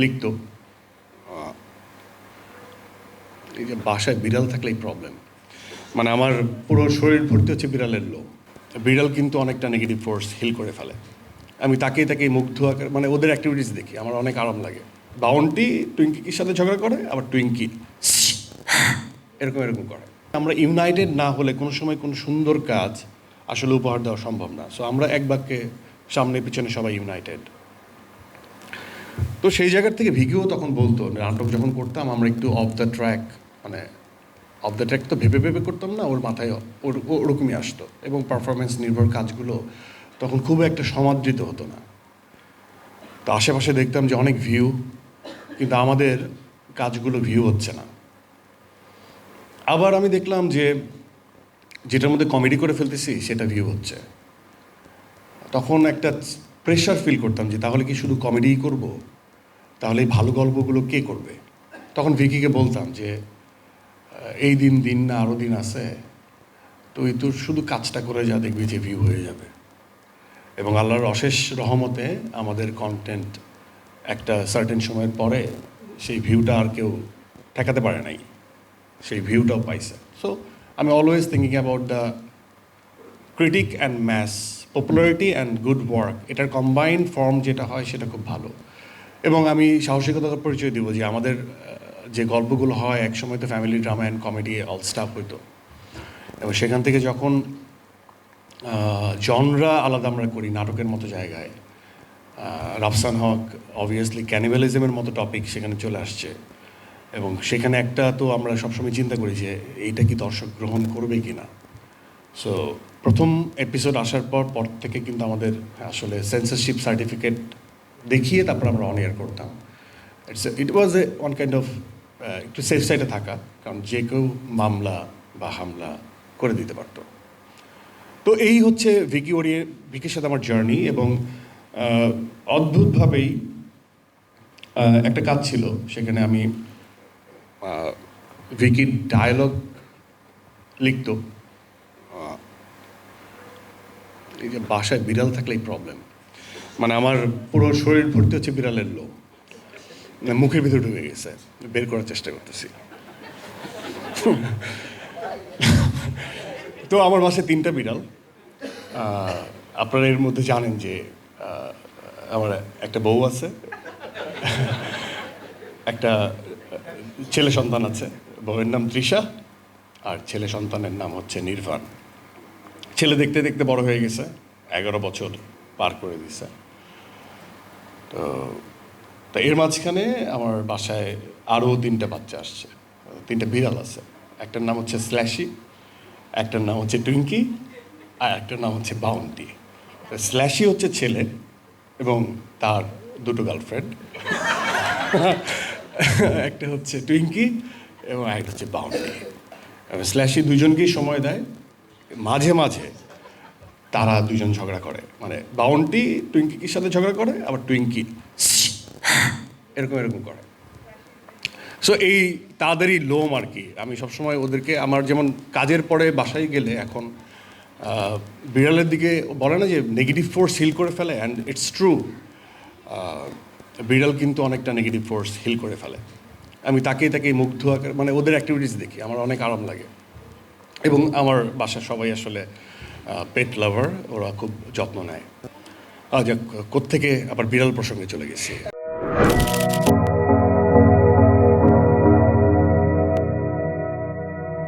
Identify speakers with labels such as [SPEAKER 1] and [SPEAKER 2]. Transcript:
[SPEAKER 1] লিখতো। এই যে বাসায় বিড়াল থাকলেই প্রবলেম মানে আমার পুরো শরীর ভর্তি হচ্ছে বিড়ালের লোম। বিড়াল কিন্তু অনেকটা নেগেটিভ ফোর্স হিল করে ফেলে। আমি তাকেই তাকেই মুগ্ধ আকার মানে ওদের অ্যাক্টিভিটিস দেখি, আমার অনেক আরাম লাগে। বাউন্টি টুইঙ্কির সাথে ঝগড়া করে, আবার টুইঙ্কি এরকম এরকম করে। আমরা ইউনাইটেড না হলে কোনো সময় কোনো সুন্দর কাজ আসলে উপহার দেওয়া সম্ভব না। সো আমরা এক বাক্যে সামনে পিছনে সবাই ইউনাইটেড তো সেই জায়গার থেকে ভিকিও তখন বলতো নাটক যখন করতাম, আমরা একটু অফ দ্য ট্র্যাক মানে অফ দ্য ট্র্যাক তো ভেবে ভেবে করতাম না, ওর মাথায় ওর ওরকমই আসতো এবং পারফরমেন্স নির্ভর কাজগুলো তখন খুব একটা সমাদৃত হতো না। তো আশেপাশে দেখতাম যে অনেক ভিউ কিন্তু আমাদের কাজগুলো ভিউ হচ্ছে না। আবার আমি দেখলাম যে যেটার মধ্যে কমেডি করে ফেলতেছি, সেটা ভিউ হচ্ছে। তখন একটা প্রেশার ফিল করতাম যে তাহলে কি শুধু কমেডিই করব? তাহলে ভালো গল্পগুলো কে করবে? তখন ভিকিকে বলতাম যে এই দিন দিন না আরও দিন আছে, তুই তোর শুধু কাজটা করে যা, দেখবি যে ভিউ হয়ে যাবে। এবং আল্লাহর অশেষ রহমতে আমাদের কন্টেন্ট একটা সার্টেন সময়ের পরে সেই ভিউটা আর কেউ ঠেকাতে পারে নাই। সেই ভিউটাও পাইছে। সো আমি always thinking about the critic and mass popularity and good work এটার কম্বাইন্ড ফর্ম যেটা হয় সেটা খুব ভালো। এবং আমি সাহসিকতার পরিচয় দিব যে আমাদের যে গল্পগুলো হয়, একসময় তো family drama and comedy all stuff হইতো। এবং সেখান থেকে যখন জনরা আলাদা আমরা করি, নাটকের মতো জায়গায় রাফসান হক অবভিয়াসলি ক্যানিবালিজমের মতো টপিক সেখানে চলে আসছে। এবং সেখানে একটা তো আমরা সবসময় চিন্তা করি যে এইটা কি দর্শক গ্রহণ করবে কি না সো প্রথম এপিসোড আসার পর পর থেকে কিন্তু আমাদের আসলে সেন্সারশিপ সার্টিফিকেট দেখিয়ে তারপর আমরা অন এয়ার করতাম। It's it was a one kind of একটু সেফ সাইডে থাকা, কারণ যে কেউ মামলা বা হামলা করে দিতে পারতো। তো এই হচ্ছে ভিকি ওরিয়ে, ভিকির সাথে আমার জার্নি এবং অদ্ভুতভাবেই একটা কাজ ছিল। সেখানে আমি ভিকির ডায়লগ লিখতো। এই যে বাসায় বিড়াল থাকলেই প্রবলেম মানে আমার পুরো শরীর ভর্তি হচ্ছে বিড়ালের লোম। মানে মুখের ভিতরে ঢুকে গেছে। বের করার চেষ্টা করতেছি। তো আমার বাসায় তিনটা বিড়াল। আপনারা এর মধ্যে জানেন যে আমার একটা বউ আছে। একটা ছেলে সন্তান আছে। বউয়ের নাম তৃষা। আর ছেলে সন্তানের নাম হচ্ছে নির্ভান। ছেলে দেখতে দেখতে বড় হয়ে গেছে, এগারো বছর পার করে দিছে। তো তো এর মাঝখানে আমার বাসায় আরও তিনটা বাচ্চা আসছে, তিনটা বিড়াল আছে। একটার নাম হচ্ছে স্ল্যাশি, একটার নাম হচ্ছে টুইঙ্কি, আর একটার নাম হচ্ছে বাউন্টি। স্ল্যাশি হচ্ছে ছেলে এবং তার দুটো গার্লফ্রেন্ড। একটা হচ্ছে টুইঙ্কি এবং একটা হচ্ছে বাউন্টি। স্ল্যাশি দুজনকেই সময় দেয়। মাঝে মাঝে তারা দুজন ঝগড়া করে। মানে বাউন্টি টুইঙ্কির সাথে ঝগড়া করে, আবার টুইঙ্কি এরকম এরকম করে। সো এই তাদেরই লোম আর কি। আমি সবসময় ওদেরকে আমার যেমন কাজের পরে বাসায় গেলে এখন বিড়ালের দিকে বলে না যে নেগেটিভ ফোর্স হিল করে ফেলে অ্যান্ড ইটস ট্রু বিড়াল কিন্তু অনেকটা নেগেটিভ ফোর্স হিল করে ফেলে। আমি তাকেই তাকেই মুগ্ধ আকার মানে ওদের অ্যাক্টিভিটিস দেখি, আমার অনেক আরাম লাগে। এবং আমার বাসার সবাই আসলে পেট লাভার ওরা খুব যত্ন নেয়। আজ কোত্থেকে আবার বিড়াল প্রসঙ্গে চলে গেছি।